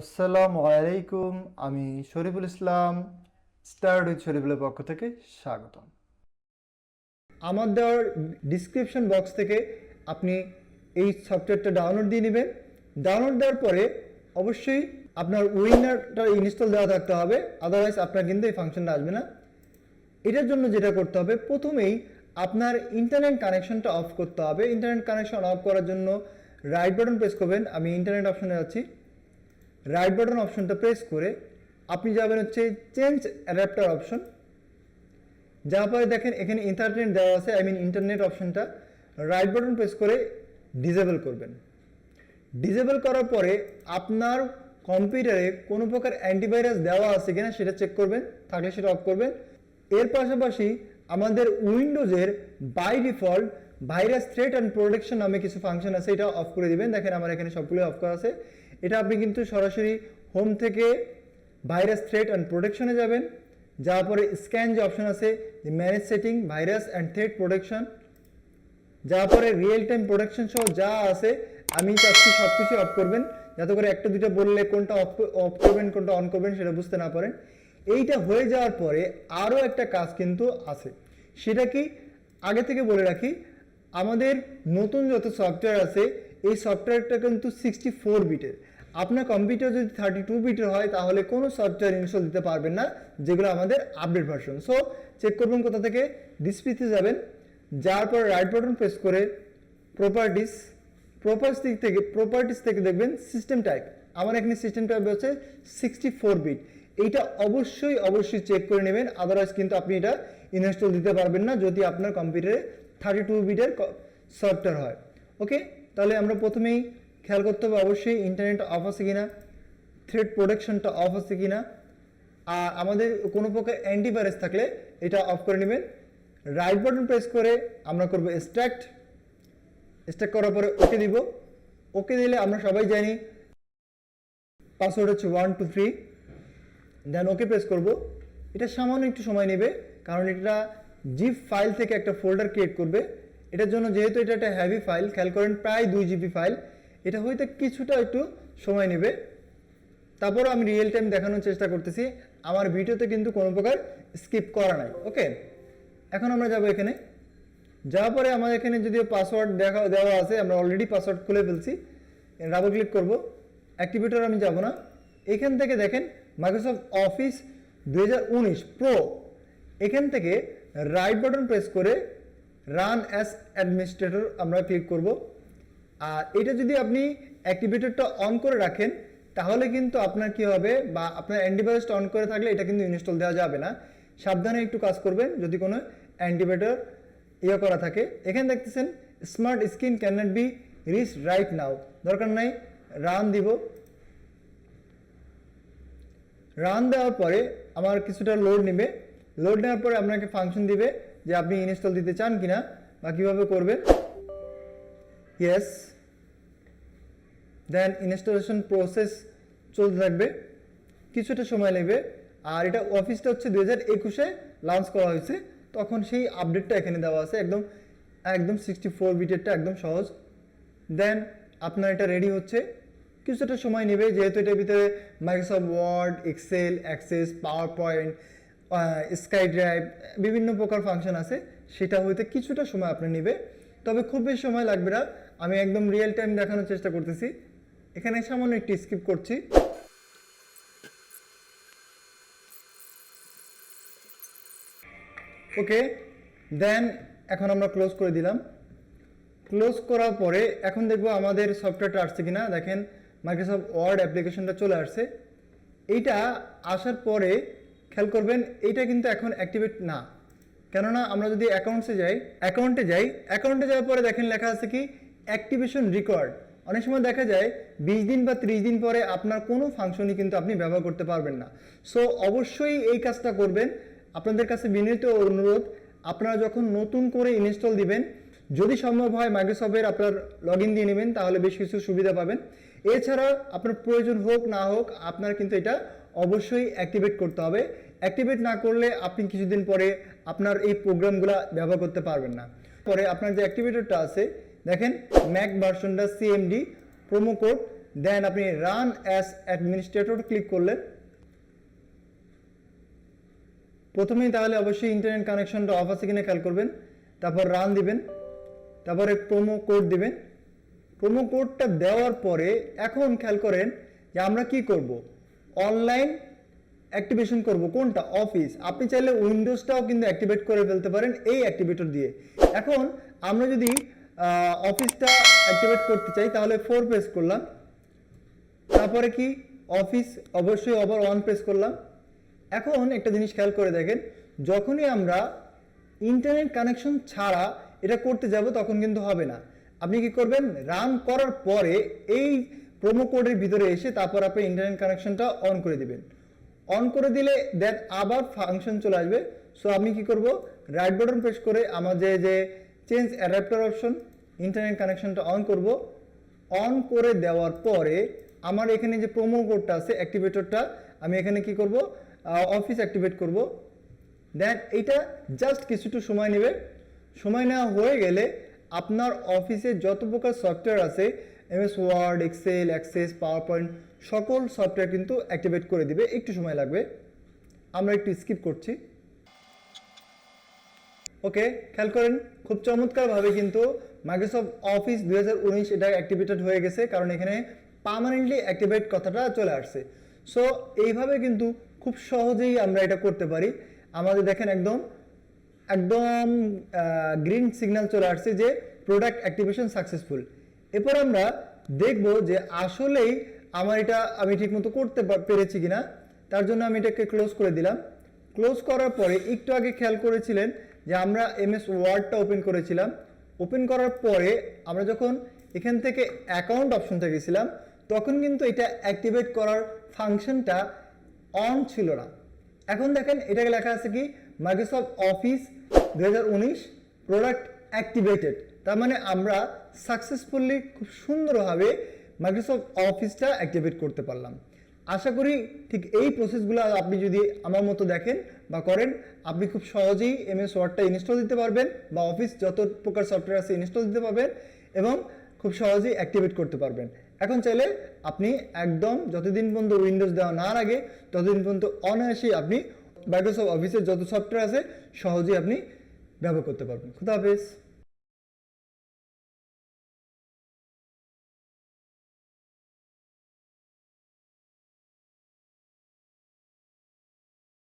আসসালামু আলাইকুম, আমি শরীফুল ইসলাম স্টার্ট উইথ শরীফুলের পক্ষ থেকে স্বাগতম। আমার দেওয়ার ডিসক্রিপশন বক্স থেকে আপনি এই সফটওয়্যারটা ডাউনলোড দিয়ে নেবেন। ডাউনলোড দেওয়ার পরে অবশ্যই আপনার উইনারটা ইনস্টল দেওয়া থাকতে হবে আদারওয়াইজ আপনার কিন্তু এই ফাংশনটা আসবে না। এটার জন্য যেটা করতে হবে, প্রথমেই আপনার ইন্টারনেট কানেকশনটা অফ করতে হবে। ইন্টারনেট কানেকশন অফ করার জন্য রাইট বাটন প্রেস করবেন। আমি ইন্টারনেট অপশনে যাচ্ছি রাইট বাটন অপশনটা প্রেস করে আপনি যাবেন হচ্ছে চেঞ্জ অ্যাডাপ্টার অপশন যা পরে দেখেন এখানে ইন্টারনেট দেওয়া আছে আই মিন ইন্টারনেট অপশনটা রাইট বাটন প্রেস করে ডিজেবল করবেন। ডিজেবল করার পরে আপনার কম্পিউটারে কোনো প্রকার অ্যান্টিভাইরাস দেওয়া আছে কিনা সেটা চেক করবেন, থাকলে সেটা অফ করবেন। এর পাশাপাশি আমাদের উইন্ডোজের by default virus threat and protection নামে কিছু ফাংশন আছে, এটা অফ করে দিবেন। দেখেন আমার এখানে সবগুলো অফ করা আছে। এটা আপনি কিন্তু সরাসরি হোম থেকে ভাইরাস থ্রেট অ্যান্ড প্রোটেকশনে যাবেন। যাওয়ার পরে স্ক্যান যে অপশন আছে manage setting virus and threat protection যার পরে রিয়েল টাইম প্রোডাকশন সহ যা আছে, আমি চাচ্ছি সব কিছু অফ করবেন। যাতে করে একটা দুটো বললে কোনটা অফ অফ করবেন, কোনটা অন করবেন, সেটা বুঝতে না পারেন। এইটা হয়ে যাওয়ার পরে আরও একটা কাজ কিন্তু আছে। সেটা কি? আগে থেকে বলে রাখি আমাদের নতুন যত সফটওয়্যার আছে, এই সফটওয়্যারটা কিন্তু সিক্সটি ফোর বিটের আপনার কম্পিউটার যদি থার্টি টু বিটের হয়, তাহলে কোনো সফটওয়্যার ইনস্টল দিতে পারবেন না, যেগুলো আমাদের আপডেট ভার্সন সো চেক করবেন কোথা থেকে। ডিসপ্লেতে যাবেন, যাওয়ার পর রাইট বাটন প্রেস করে প্রপার্টিস প্রপার্টিস দিক থেকে প্রপার্টিস থেকে দেখবেন সিস্টেম টাইপ আমার এখানে সিস্টেম টাইপ হচ্ছে সিক্সটি ফোর বিট এইটা অবশ্যই অবশ্যই চেক করে নেবেন আদারওয়াইজ কিন্তু আপনি এটা ইনস্টল দিতে পারবেন না, যদি আপনার কম্পিউটারে থার্টি টু বিটের সফটওয়্যার হয়। ওকে তাহলে আমরা প্রথমেই খেয়াল করতে হবে অবশ্যই ইন্টারনেট অফ আছে কিনা থ্রেড প্রোটেকশনটা অফ আছে কিনা। আর আমাদের কোনো প্রকার অ্যান্টিভাইরাস থাকলে এটা অফ করে নেবেন। রাইট বাটন প্রেস করে আমরা করব স্ট্যাক্ট স্ট্যাক করার পরে ওকে দিব। ওকে দিলে আমরা সবাই জানি পাসওয়ার্ড হচ্ছে one two three then okay press করব। এটা সামান্য একটু সময় নেবে, কারণ এটা জিপ ফাইল থেকে একটা ফোল্ডার ক্রিয়েট করবে। এটার জন্য যেহেতু এটা একটা হ্যাভি ফাইল খেয়াল করেন প্রায় দুই জিবি ফাইল এটা হয়তো কিছুটা একটু সময় নেবে। তারপরও আমি রিয়েল টাইম দেখানোর চেষ্টা করতেছি, আমার ভিডিওতে কিন্তু কোনো প্রকার স্কিপ করা নাই ওকে এখন আমরা যাব এখানে। যাওয়ার পরে আমার এখানে যদিও পাসওয়ার্ড দেখা, দেওয়া আছে, আমরা অলরেডি পাসওয়ার্ড খুলে ফেলছি ডাবল ক্লিক করব অ্যাক্টিভেটর আমি যাব না। এখান থেকে দেখেন মাইক্রোসফট অফিস দু হাজার উনিশ প্রো এখান থেকে রাইট বাটন প্রেস করে রান অ্যাজ অ্যাডমিনিস্ট্রেটর আমরা ক্লিক করব। আর এটা যদি আপনি অ্যাক্টিভেটরটা অন করে রাখেন, তাহলে কিন্তু আপনার কি হবে বা আপনার অ্যান্টিভাইরাসটা অন করে থাকলে এটা কিন্তু ইনস্টল দেওয়া যাবে না। সাবধানে একটু কাজ করবেন যদি কোনো অ্যান্টিভাইটার ইয়ে করা থাকে। এখানে দেখতেছেন smart screen can not be reach right now দরকার নাই রান দিব। রান দেওয়ার পরে আমার কিছুটা লোড নেবে। লোড নেওয়ার পরে আপনাকে ফাংশন দিবে যে আপনি ইনস্টল দিতে চান কিনা বা কীভাবে করবেন। ইয়েস দেন ইনস্টলেশন প্রসেস চলতে থাকবে। কিছুটা সময় নেবে। আর এটা অফিসটা হচ্ছে দু হাজার একুশে লঞ্চ করা হয়েছে। তখন সেই আপডেটটা এখানে দেওয়া আছে। একদম একদম সিক্সটি ফোর বিটেরটা একদম সহজ। দেন আপনার এটা রেডি হচ্ছে। কিছুটা সময় নেবে যেহেতু এটার ভিতরে Microsoft Word Excel Access PowerPoint SkyDrive বিভিন্ন প্রকার ফাংশন আছে, সেটা হইতে কিছুটা সময় আপনি নেবে। তবে খুব বেশি সময় লাগবে না, আমি একদম রিয়েল টাইম দেখানোর চেষ্টা করতেছি। এখানে সামান্য একটি স্কিপ করছি। ওকে দেন এখন আমরা ক্লোজ করে দিলাম। ক্লোজ করার পরে এখন দেখব আমাদের সফটওয়্যারটা আসছে কিনা। দেখেন মাইক্রোসফট ওয়ার্ড অ্যাপ্লিকেশনটা চলে আসছে। এইটা আসার পরে খেয়াল করবেন, এইটা কিন্তু এখন অ্যাক্টিভেট না। কেননা আমরা যদি অ্যাকাউন্টসে যাই অ্যাকাউন্টে যাই অ্যাকাউন্টে যাওয়ার পরে দেখেন লেখা আছে কি অ্যাক্টিভেশন রেকর্ড অনেক সময় দেখা যায়, বিশ দিন বা ত্রিশ দিন পরে আপনার কোনো ফাংশনই কিন্তু আপনি ব্যবহার করতে পারবেন না। সো অবশ্যই এই কাজটা করবেন। আপনাদের কাছে বিনীত অনুরোধ, আপনারা যখন নতুন করে ইনস্টল দিবেন, যদি সম্ভব হয় মাইক্রোসফটের আপনার লগ ইন দিয়ে নেবেন, তাহলে বেশ কিছু সুবিধা পাবেন। এছাড়া আপনার প্রয়োজন হোক না হোক, আপনার কিন্তু এটা অবশ্যই অ্যাক্টিভেট করতে হবে। অ্যাক্টিভেট না করলে আপনি কিছুদিন পরে আপনার এই প্রোগ্রামগুলো ব্যবহার করতে পারবেন না। পরে আপনার যে অ্যাক্টিভেটরটা আছে, দেখেন ম্যাক ভার্সনটা সিএমডি প্রোমো কোড দেন আপনি রান অ্যাজ অ্যাডমিনিস্ট্রেটর ক্লিক করলেন প্রথমেই তাহলে অবশ্যই ইন্টারনেট কানেকশনটা অফ আছে কিনা খেয়াল করবেন, তারপর রান দিবেন, তারপরে প্রোমো কোড দিবেন। প্রোমো কোডটা দেওয়ার পরে এখন খেয়াল করেন যে আমরা কি করব? অনলাইন অ্যাক্টিভেশন করব। কোনটা? অফিস আপনি চাইলে উইন্ডোজটাও কিন্তু অ্যাক্টিভেট করে ফেলতে পারেন এই অ্যাক্টিভেটর দিয়ে। এখন আমরা যদি অফিসটা অ্যাক্টিভেট করতে চাই, তাহলে ফোর প্রেস করলাম। তারপরে কি? অফিস অবশ্যই আবার অন প্রেস করলাম। এখন একটা জিনিস খেয়াল করে দেখেন, যখনই আমরা ইন্টারনেট কানেকশন ছাড়া এটা করতে যাব, তখন কিন্তু হবে না। আপনি কি করবেন? রান করার পরে এই প্রোমো কোডের ভিতরে এসে তারপর আপনি ইন্টারনেট কানেকশনটা অন করে দিবেন। অন করে দিলে দেন আবার ফাংশন চলে আসবে। সো আমি কি করব? রাইট বাটন প্রেস করে আমার যে যে চেঞ্জ অ্যাডাপ্টার অপশন ইন্টারনেট কানেকশনটা অন করব। অন করে দেওয়ার পরে আমার এখানে যে প্রোমো কোডটা আছে অ্যাক্টিভেটরটা আমি এখানে কি করব? অফিস অ্যাক্টিভেট করব। দেন এইটা জাস্ট কিছুটু সময় নেবে। সময় নেওয়া হয়ে গেলে আপনার অফিসে যত প্রকার সফটওয়্যার আছে MS Word Excel Access PowerPoint সকল সফটওয়্যার কিন্তু অ্যাক্টিভেট করে দিবে। একটু সময় লাগবে। আমরা একটু স্কিপ করছি। ওকে খেয়াল করেন, খুব চমৎকারভাবে কিন্তু মাইক্রোসফট অফিস দুই এটা অ্যাক্টিভেটেড হয়ে গেছে, কারণ এখানে পার্মানেন্টলি অ্যাক্টিভেট কথাটা চলে আসছে। সো এইভাবে কিন্তু খুব সহজেই আমরা এটা করতে পারি। আমাদের দেখেন একদম একদম গ্রিন সিগন্যাল চলে আসছে যে প্রোডাক্ট অ্যাক্টিভেশন সাকসেসফুল এরপর আমরা দেখব যে আসলেই আমার এটা আমি ঠিকমতো করতে পেরেছি কিনা, তার জন্য আমি এটাকে ক্লোজ করে দিলাম। ক্লোজ করার পরে একটু আগে খেয়াল করেছিলেন যে আমরা এমএস ওয়ার্ডটা ওপেন করেছিলাম। ওপেন করার পরে আমরা যখন এখান থেকে অ্যাকাউন্ট অপশনটা গেছিলাম, তখন কিন্তু এটা অ্যাক্টিভেট করার ফাংশনটা অন ছিল না। এখন দেখেন এটাকে লেখা আছে কি মাইক্রোসফট অফিস দু হাজার উনিশ প্রোডাক্ট অ্যাক্টিভেটেড তার মানে আমরা সাকসেসফুলি খুব সুন্দরভাবে মাইক্রোসফট অফিসটা অ্যাক্টিভেট করতে পারলাম। আশা করি ঠিক এই প্রসেসগুলো আপনি যদি আমার মতো দেখেন বা করেন, আপনি খুব সহজেই এমএস ওয়ার্ডটা ইনস্টল দিতে পারবেন বা অফিস যত প্রকার সফটওয়্যার আছে ইনস্টল দিতে পারবেন এবং খুব সহজেই অ্যাক্টিভেট করতে পারবেন। এখন চাইলে আপনি একদম যতদিন পর্যন্ত উইন্ডোজ দেওয়া না লাগে, ততদিন পর্যন্ত অনায়াসেই আপনি মাইক্রোসফট অফিসের যত সফটওয়্যার আছে, সহজেই আপনি ব্যবহার করতে পারবেন। খুদা হাফেজ।